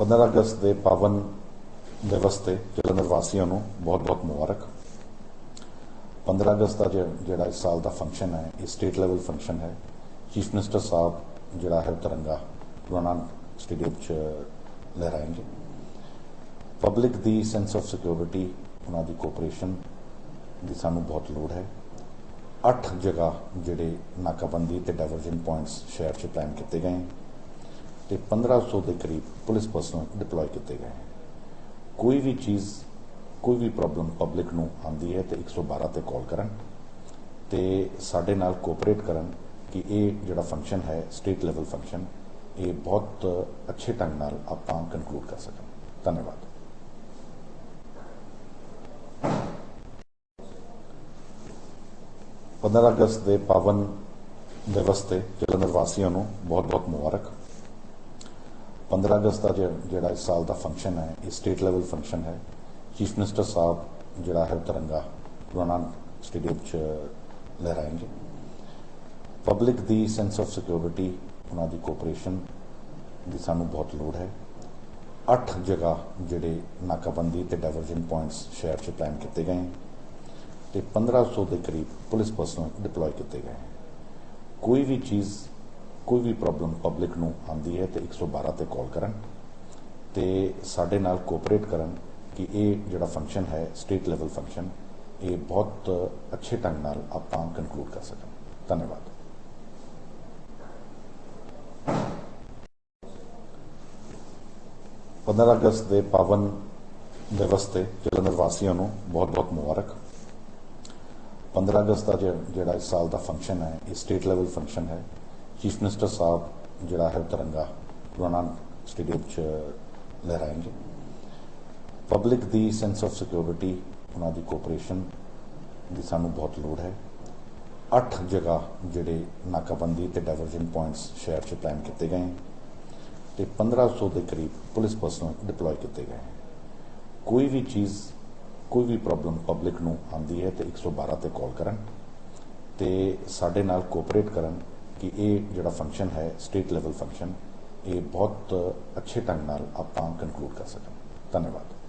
15 ਅਗਸਤ ਦੇ ਪਾਵਨ ਦਿਵਸ ਤੇ ਜਲੰਧਰ ਵਾਸੀਆਂ ਨੂੰ ਬਹੁਤ-ਬਹੁਤ ਮੁਬਾਰਕ। 15 ਅਗਸਤ ਦਾ ਜਿਹੜਾ ਇਸ ਸਾਲ ਦਾ ਫੰਕਸ਼ਨ ਹੈ, ਇਹ ਸਟੇਟ ਲੈਵਲ ਫੰਕਸ਼ਨ ਹੈ। ਚੀਫ ਮਿਨਿਸਟਰ ਸਾਹਿਬ ਜਿਹੜਾ ਹੈ ਉਹ ਤਿਰੰਗਾ, ਗੁਰੂ ਸਟੇਡੀਅਮ 'ਚ ਲਹਿਰਾਏਗੇ। ਪਬਲਿਕ ਦੀ ਸੈਂਸ ਆਫ ਸਿਕਿਉਰਿਟੀ ਉਹਨਾਂ ਦੀ ਕੋਆਪਰੇਸ਼ਨ ਦੀ ਸਾਨੂੰ ਬਹੁਤ ਲੋੜ ਹੈ। ਅੱਠ ਜਗ੍ਹਾ ਜਿਹੜੇ ਨਾਕਾਬੰਦੀ ਤੇ ਡਾਇਵਰਜਨ ਪੁਆਇੰਟਸ ਸ਼ਹਿਰ 'ਚ ਪਲਾਨ ਕੀਤੇ ਗਏ। ਤੇ 1500 ਦੇ ਕਰੀਬ ਪੁਲਿਸ ਪਰਸਨਲ ਡਿਪਲੋਏ ਕੀਤੇ ਗਏ ਕੋਈ ਵੀ ਚੀਜ਼, ਕੋਈ ਵੀ ਪ੍ਰੋਬਲਮ ਪਬਲਿਕ ਨੂੰ ਆਉਂਦੀ ਹੈ ਤੇ 112 ਤੇ ਕਾਲ ਕਰਨ ਤੇ ਸਾਡੇ ਨਾਲ ਕੋਆਪਰੇਟ ਕਰਨ ਕਿ ਇਹ ਜਿਹੜਾ ਫੰਕਸ਼ਨ ਹੈ ਸਟੇਟ ਲੈਵਲ ਫੰਕਸ਼ਨ ਇਹ ਬਹੁਤ ਅੱਛੇ ਢੰਗ ਨਾਲ ਆਪਾਂ ਕੰਕਲੂਡ ਕਰ ਸਕਣ। ਧੰਨਵਾਦ। ਪੰਦਰਾਂ ਅਗਸਤ ਦੇ ਪਾਵਨ ਦਿਵਸ ਤੇ ਜਲੰਧਰ ਵਾਸੀਆਂ ਨੂੰ ਬਹੁਤ-ਬਹੁਤ ਮੁਬਾਰਕ। 15 ਅਗਸਤ ਦਾ ਜਿਹੜਾ ਇਸ ਸਾਲ ਦਾ ਫੰਕਸ਼ਨ ਹੈ, ਇਹ ਸਟੇਟ ਲੈਵਲ ਫੰਕਸ਼ਨ ਹੈ। ਚੀਫ ਮਿਨਿਸਟਰ ਸਾਹਿਬ ਜਿਹੜਾ ਹੈ ਤਿਰੰਗਾ, ਗੁਰੂ ਨਾਨਕ ਸਟੇਡੀਅਮ 'ਚ ਲਹਿਰਾਏਗੇ ਪਬਲਿਕ ਦੀ ਸੈਂਸ ਆਫ ਸਿਕਿਉਰਿਟੀ ਉਹਨਾਂ ਦੀ ਕੋਆਪਰੇਸ਼ਨ ਦੀ ਸਾਨੂੰ ਬਹੁਤ ਲੋੜ ਹੈ। ਅੱਠ ਜਗ੍ਹਾ ਜਿਹੜੇ ਨਾਕਾਬੰਦੀ ਤੇ ਡਾਇਵਰਜਨ ਪੁਆਇੰਟਸ ਸ਼ਹਿਰ 'ਚ ਪਲਾਨ ਕੀਤੇ ਗਏ ਹੈ ਤੇ 1500 ਦੇ ਕਰੀਬ ਪੁਲਿਸ ਪਰਸਨਲ ਡਿਪਲੋਏ ਕੀਤੇ ਗਏ ਕੋਈ ਵੀ ਚੀਜ਼ ਕੋਈ ਵੀ ਪ੍ਰੋਬਲਮ ਪਬਲਿਕ ਨੂੰ ਆਉਂਦੀ ਹੈ ਤੇ 112 ਤੇ ਕਾਲ ਕਰਨ ਤੇ ਸਾਡੇ ਨਾਲ ਕੋਆਪਰੇਟ ਕਰਨ ਕਿ ਇਹ ਜਿਹੜਾ ਫੰਕਸ਼ਨ ਹੈ ਸਟੇਟ ਲੈਵਲ ਫੰਕਸ਼ਨ ਇਹ ਬਹੁਤ ਅੱਛੇ ਢੰਗ ਨਾਲ ਆਪਾਂ ਕੰਕਲੂਡ ਕਰ ਸਕਣ। ਧੰਨਵਾਦ। ਪੰਦਰਾਂ ਅਗਸਤ ਦੇ ਪਾਵਨ ਦਿਵਸ ਤੇ ਜਲੰਧਰ ਵਾਸੀਆਂ ਨੂੰ ਬਹੁਤ-ਬਹੁਤ ਮੁਬਾਰਕ। 15 ਅਗਸਤ ਦਾ ਜਿਹੜਾ ਇਸ ਸਾਲ ਦਾ ਫੰਕਸ਼ਨ ਹੈ, ਇਹ ਸਟੇਟ ਲੈਵਲ ਫੰਕਸ਼ਨ ਹੈ। ਚੀਫ ਮਿਨਿਸਟਰ ਸਾਹਿਬ ਜਿਹੜਾ ਹੈ ਉਹ ਤਿਰੰਗਾ, ਗੁਰੂ ਸਟੇਡੀਅਮ 'ਚ ਲਹਿਰਾਏਗੇ ਪਬਲਿਕ ਦੀ ਸੈਂਸ ਆਫ ਸਿਕਿਉਰਿਟੀ ਉਹਨਾਂ ਦੀ ਕੋਆਪਰੇਸ਼ਨ ਦੀ ਸਾਨੂੰ ਬਹੁਤ ਲੋੜ ਹੈ। ਅੱਠ ਜਗ੍ਹਾ ਜਿਹੜੇ ਨਾਕਾਬੰਦੀ ਤੇ ਡਾਇਵਰਜਨ ਪੁਆਇੰਟਸ ਸ਼ਹਿਰ 'ਚ ਪਲਾਨ ਕੀਤੇ ਗਏ ਹੈ ਤੇ 1500 ਦੇ ਕਰੀਬ ਪੁਲਿਸ ਪਰਸਨਲ ਡਿਪਲੋਏ ਕੀਤੇ ਗਏ ਕੋਈ ਵੀ ਚੀਜ਼, ਕੋਈ ਵੀ ਪ੍ਰੋਬਲਮ ਪਬਲਿਕ ਨੂੰ ਆਉਂਦੀ ਹੈ ਤੇ 112 ਤੇ ਕਾਲ ਕਰਨ ਤੇ ਸਾਡੇ ਨਾਲ ਕੋਆਪਰੇਟ ਕਰਨ ਕਿ ਇਹ ਜਿਹੜਾ ਫੰਕਸ਼ਨ ਹੈ ਸਟੇਟ ਲੈਵਲ ਫੰਕਸ਼ਨ ਇਹ ਬਹੁਤ ਅੱਛੇ ਢੰਗ ਨਾਲ ਆਪਾਂ ਕਨਕਲੂਡ ਕਰ ਸਕਣ। ਧੰਨਵਾਦ।